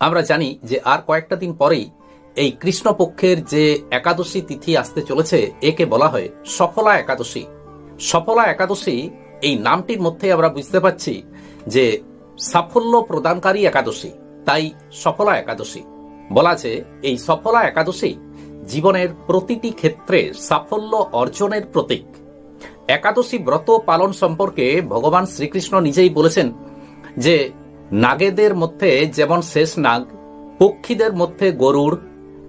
আমরা জানি যে আর কয়েকটা দিন পরেই এই কৃষ্ণপক্ষের যে একাদশী তিথি আসতে চলেছে, একে বলা হয় সফলা একাদশী। সফলা একাদশী এই নামটির মধ্যে আমরা বুঝতে পারছি যে সাফল্য প্রদানকারী একাদশী, তাই সফলা একাদশী। বলা আছে, এই সফলা একাদশী জীবনের প্রতিটি ক্ষেত্রে সাফল্য অর্জনের প্রতীক। একাদশী ব্রত পালন সম্পর্কে ভগবান শ্রীকৃষ্ণ নিজেই বলেছেন যে নাগেদের মধ্যে যেমন শেষ নাগ, পক্ষীদের মধ্যে গরুড়,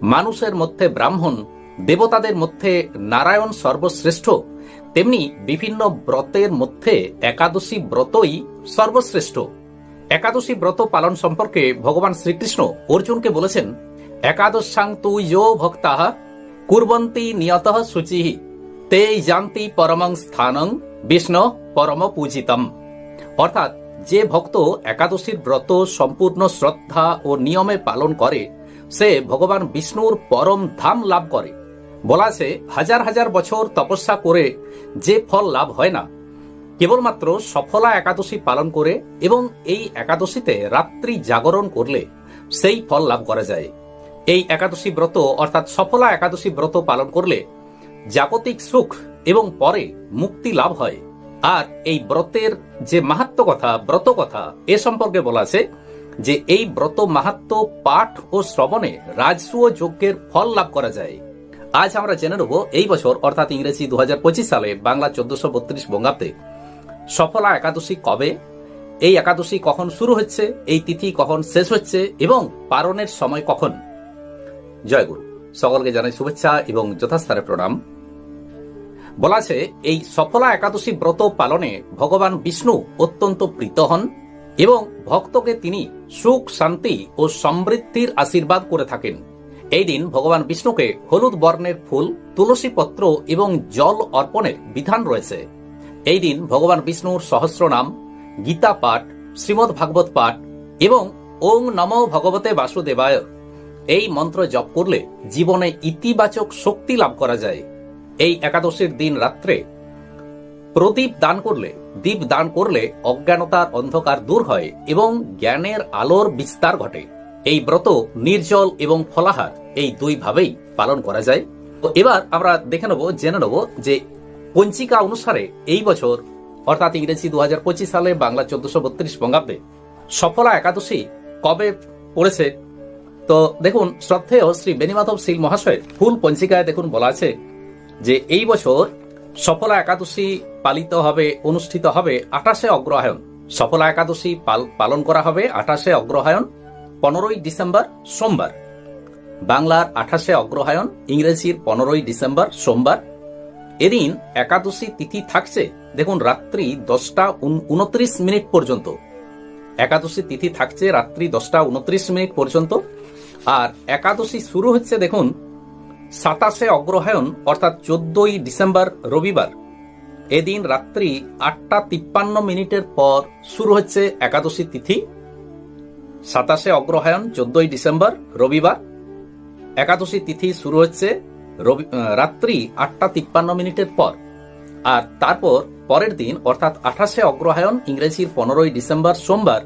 মানুষের মধ্যে ব্রাহ্মণ, দেবতাদের মধ্যে নারায়ণ সর্বশ্রেষ্ঠ, তেমনি বিভিন্ন ব্রতের মধ্যে একাদশী ব্রতই সর্বশ্রেষ্ঠ। একাদশী ব্রত পালন সম্পর্কে ভগবান শ্রীকৃষ্ণ অর্জুনকে বলেছেন, একাদশাং তু যো ভক্তা, কুর্বন্তি নিয়ত শুচি তে জানতি পরমং স্থানং, বিষ্ণু পরম পূজিতম অর্থাৎ যে ভক্ত একাদশীর ব্রত সম্পূর্ণ শ্রদ্ধা ও নিয়মে পালন করে, সে ভগবান বিষ্ণুর পরম ধাম লাভ করে। বলা আছে, হাজার হাজার বছর তপস্যা করে যে ফল লাভ হয় না। কেবলমাত্র সফলা একাদশী পালন করে এবং এই একাদশীতে রাত্রি জাগরণ করলে সেই ফল লাভ করা যায়। এই একাদশী ব্রত, অর্থাৎ সফলা একাদশী ব্রত পালন করলে জাগতিক সুখ এবং পরে মুক্তি লাভ হয়। আর এই ব্রতের যে মাহাত্ম কথা ব্রত কথা এ সম্পর্কে বলা আছে যে এই ব্রত মাহাত্ম পাঠ ও শ্রবণে রাজসূয় যজ্ঞের ফল লাভ করা যায়। আজ আমরা জেনে নেব এই বছর, অর্থাৎ ইংরেজি দু সালে বাংলা চোদ্দশো বত্রিশ বঙ্গাব্দে সফলা একাদশী কবে? এই একাদশী কখন শুরু হচ্ছে? এই তিথি কখন শেষ হচ্ছে? এবং পারণের সময় কখন? জয় গুরু। সকলকে জানাই শুভেচ্ছা এবং যথাস্থানে প্রণাম। বলা আছে এই সফলা একাদশী ব্রত পালনে ভগবান বিষ্ণু অত্যন্ত প্রীত হন এবং ভক্তকে তিনি সুখ, শান্তি ও সমৃদ্ধির আশীর্বাদ করে থাকেন। এই দিন ভগবান বিষ্ণুকে হলুদ বর্ণের ফুল, তুলসী পত্র এবং জল অর্পণের বিধান রয়েছে। এই দিন ভগবান বিষ্ণুর সহস্র নাম গীতা পাঠ, শ্রীমদ ভাগবত পাঠ এবং ওং নম ভগবতে বাসুদেবায়। এই মন্ত্র জপ করলে জীবনে ইতিবাচক শক্তি লাভ করা যায়। এই একাদশীর দিন রাত্রে প্রদীপ দান করলে, দীপ দান করলে অজ্ঞানতার অন্ধকার দূর হয় এবং জ্ঞানের আলোর বিস্তার ঘটে। এই ব্রত নির্জল এবং ফলাহার এই দুই ভাবেই পালন করা যায়। তো এবার আমরা দেখে নেব, জেনে নেব যে পঞ্চিকা অনুসারে এই বছর, অর্থাৎ ইংরেজি দু হাজার পঁচিশ সালে বাংলা চোদ্দশো বত্রিশ বঙ্গাব্দে সফলা একাদশী কবে পড়েছে? তো দেখুন, শ্রদ্ধেয় শ্রী বেনিমাধব শীল মহাশয় ফুল পঞ্চিকায় দেখুন বলা আছে যে এই বছর সফলা একাদশী পালিত হবে, অনুষ্ঠিত হবে আঠাশে অগ্রহায়ণ। সফলা একাদশী পাল- পালন করা হবে আঠাশে অগ্রহায়ণ, পনেরোই ডিসেম্বর, সোমবার। বাংলার আঠাশে অগ্রহায়ণ, ইংরেজির পনেরোই ডিসেম্বর, সোমবার। এদিন একাদশী তিথি থাকছে, দেখুন, রাত্রি দশটা উনত্রিশ মিনিট পর্যন্ত। একাদশী তিথি থাকছে রাত্রি দশটা উনত্রিশ মিনিট পর্যন্ত। আর একাদশী শুরু হচ্ছে, দেখুন সাতাশে অগ্রহায়ণ, অর্থাৎ চোদ্দই ডিসেম্বর, রবিবার। এদিন রাত্রি আটটা তিপ্পান্ন মিনিটের পর শুরু হচ্ছে একাদশী তিথি। সাতাশে অগ্রহায়ণ, চোদ্দই ডিসেম্বর, রবিবার। একাদশী তিথি শুরু হচ্ছে রবি রাত্রি আটটা তিপ্পান্ন মিনিটের পর। আর তারপর পরের দিন, অর্থাৎ আঠাশে অগ্রহায়ণ, ইংরেজির পনেরোই ডিসেম্বর, সোমবার,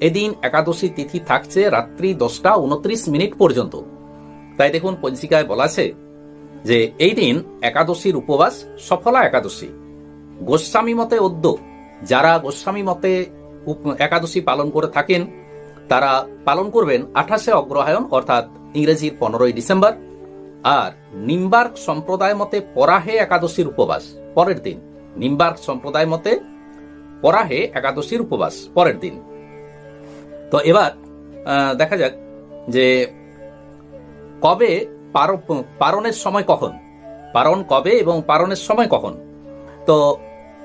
এদিন একাদশী তিথি থাকছে রাত্রি দশটা উনত্রিশ মিনিট পর্যন্ত। তাই দেখুন পঞ্জিকায় বলা আছে যে এই দিন একাদশীর উপবাস সফলা একাদশী। গোস্বামী মতে অদ্য, যারা গোস্বামী মতে একাদশী পালন করে থাকেন, তারা পালন করবেন আঠাশে অগ্রহায়ণ, অর্থাৎ ইংরেজির পনেরোই ডিসেম্বর। আর নিম্বার্ক সম্প্রদায় মতে পরাহে একাদশীর উপবাস, পরের দিন। নিম্বার্ক সম্প্রদায় মতে পরাহে একাদশীর উপবাস, পরের দিন। তো এবার দেখা যাক যে কবে পার- পারণের সময় কখন? পারণ কবে এবং পারণের সময় কখন? তো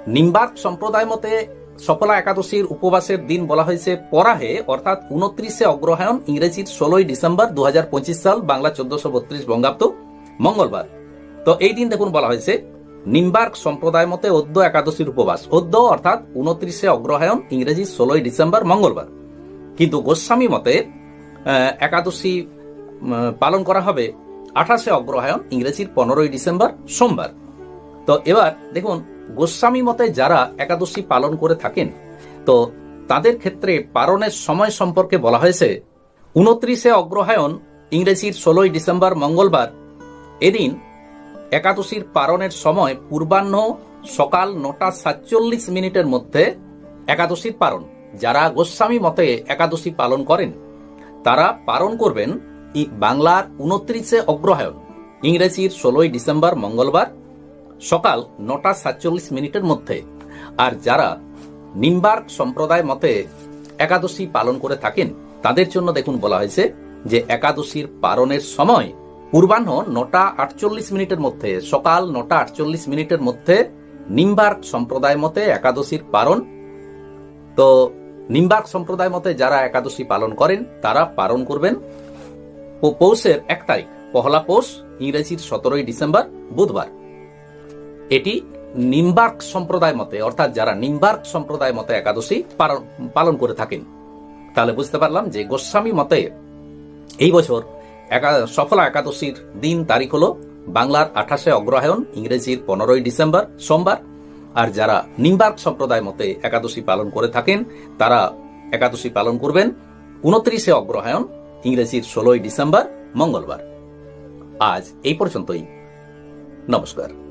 নিম্বার্ক সম্প্রদায় মতে সফলা একাদশীর উপবাসের দিন বলা হয়েছে পরাহে, অর্থাৎ উনত্রিশে অগ্রহায়ণ, ইংরেজির ষোলোই ডিসেম্বর দু হাজার পঁচিশ সাল, বাংলা চোদ্দশো বত্রিশ বঙ্গাব্দ, মঙ্গলবার। তো এই দিন দেখুন বলা হয়েছে, নিম্বার্ক সম্প্রদায় মতে অদ্য একাদশীর উপবাস। অদ্য অর্থাৎ উনত্রিশে অগ্রহায়ণ ইংরেজি ষোলোই ডিসেম্বর, মঙ্গলবার। কিন্তু গোস্বামী মতে একাদশী পালন করা হবে আঠাশে অগ্রহায়ণ, ইংরেজির পনেরোই ডিসেম্বর, সোমবার। তো এবার দেখুন, গোস্বামী মতে যারা একাদশী পালন করে থাকেন, তো তাদের ক্ষেত্রে পালনের সময় সম্পর্কে বলা হয়েছে, উনত্রিশে অগ্রহায়ণ, ইংরেজির ষোলোই ডিসেম্বর, মঙ্গলবার। এদিন একাদশীর পারণের সময় পূর্বাহ্ন সকাল নটা সাতচল্লিশ মিনিটের মধ্যে একাদশীর পারণ যারা গোস্বামী মতে একাদশী পালন করেন, তারা পালন করবেন বাংলার উনত্রিশে অগ্রহায়ণ, ইংরেজির ষোলোই ডিসেম্বর মঙ্গলবার, সকাল নটা সাতচল্লিশ মিনিটের মধ্যে। আর যারা নিম্বার্ক সম্প্রদায় মতে একাদশী পালন করে থাকেন, তাদের জন্য দেখুন বলা হয়েছে যে একাদশীর পালনের সময় পূর্বাহ্ন নটা আটচল্লিশ মিনিটের মধ্যে, সকাল নটা আটচল্লিশ মিনিটের মধ্যে নিম্বার্ক সম্প্রদায় মতে একাদশীর পালন। তো নিম্বার্ক সম্প্রদায় মতে যারা একাদশী পালন করেন, তারা পালন করবেন। ও পৌষের এক তারিখ, পহলা পৌষ, ইংরেজির সতেরোই ডিসেম্বর, বুধবার। এটি নিম্বার্ক সম্প্রদায় মতে, অর্থাৎ যারা নিম্বার্ক সম্প্রদায় মতে একাদশী পালন- করে থাকেন, তাহলে বুঝতে পারলাম যে গোস্বামী মতে এই বছর সফলা একাদশীর দিন তারিখ হল বাংলার আঠাশে অগ্রহায়ণ, ইংরেজির পনেরোই ডিসেম্বর, সোমবার। আর যারা নিম্বার্ক সম্প্রদায় মতে একাদশী পালন করে থাকেন, তারা একাদশী পালন করবেন উনত্রিশে অগ্রহায়ণ ইংরেজির ষোলোই ডিসেম্বর মঙ্গলবার। আজ এই পর্যন্তই। নমস্কার।